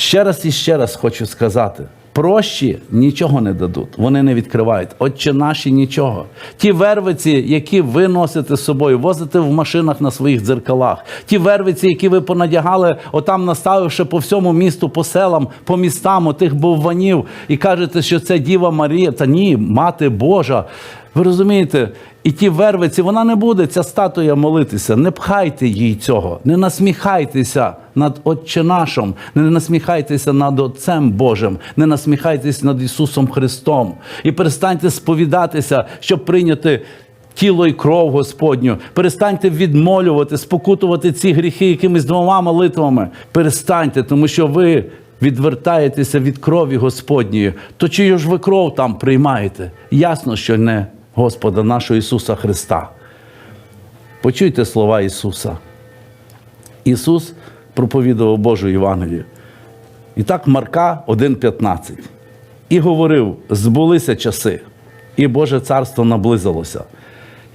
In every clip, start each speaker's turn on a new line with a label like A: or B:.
A: Ще раз і ще раз хочу сказати: прощі нічого не дадуть, вони не відкривають. Отче наші нічого. Ті вервиці, які ви носите з собою, возите в машинах на своїх дзеркалах, ті вервиці, які ви понадягали, отам наставивши по всьому місту, по селам, по містам, отих бовванів, і кажете, що це Діва Марія. Та ні, мати Божа. Ви розумієте? І ті вервиці, вона не буде, ця статуя молитися. Не пхайте їй цього, не насміхайтеся над Отче нашим, не насміхайтеся над Отцем Божим, не насміхайтеся над Ісусом Христом. І перестаньте сповідатися, щоб прийняти тіло і кров Господню. Перестаньте відмолювати, спокутувати ці гріхи якимись двома молитвами. Перестаньте, тому що ви відвертаєтеся від крові Господньої. То чию ж ви кров там приймаєте? Ясно, що не Господа нашого Ісуса Христа. Почуйте слова Ісуса. Ісус проповідував Божу Євангелію. І так Марка 1,15. І говорив: збулися часи, і Боже царство наблизилося.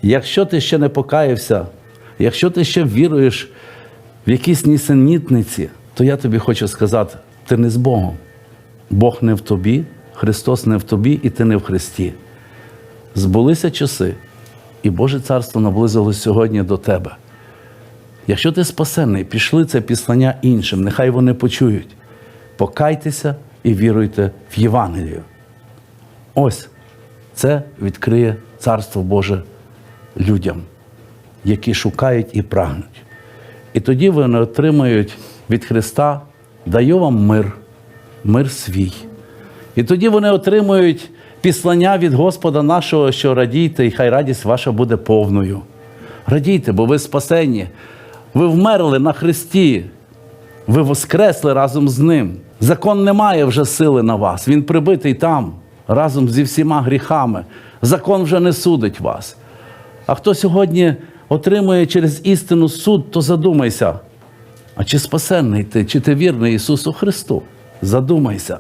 A: Якщо ти ще не покаявся, якщо ти ще віруєш в якісь нісенітниці, то я тобі хочу сказати: ти не з Богом. Бог не в тобі, Христос не в тобі, і ти не в Христі. Збулися часи, і Боже царство наблизилось сьогодні до тебе. Якщо ти спасений, пішли це післання іншим, нехай вони почують. Покайтеся і віруйте в Євангелію. Ось це відкриє Царство Боже людям, які шукають і прагнуть. І тоді вони отримають від Христа, даю вам мир, мир свій. І тоді вони отримують післання від Господа нашого, що радійте, і хай радість ваша буде повною. Радійте, бо ви спасені. Ви вмерли на Христі, ви воскресли разом з Ним. Закон не має вже сили на вас. Він прибитий там разом зі всіма гріхами. Закон вже не судить вас. А хто сьогодні отримує через істину суд, то задумайся. А чи спасенний ти, чи ти вірний Ісусу Христу? Задумайся.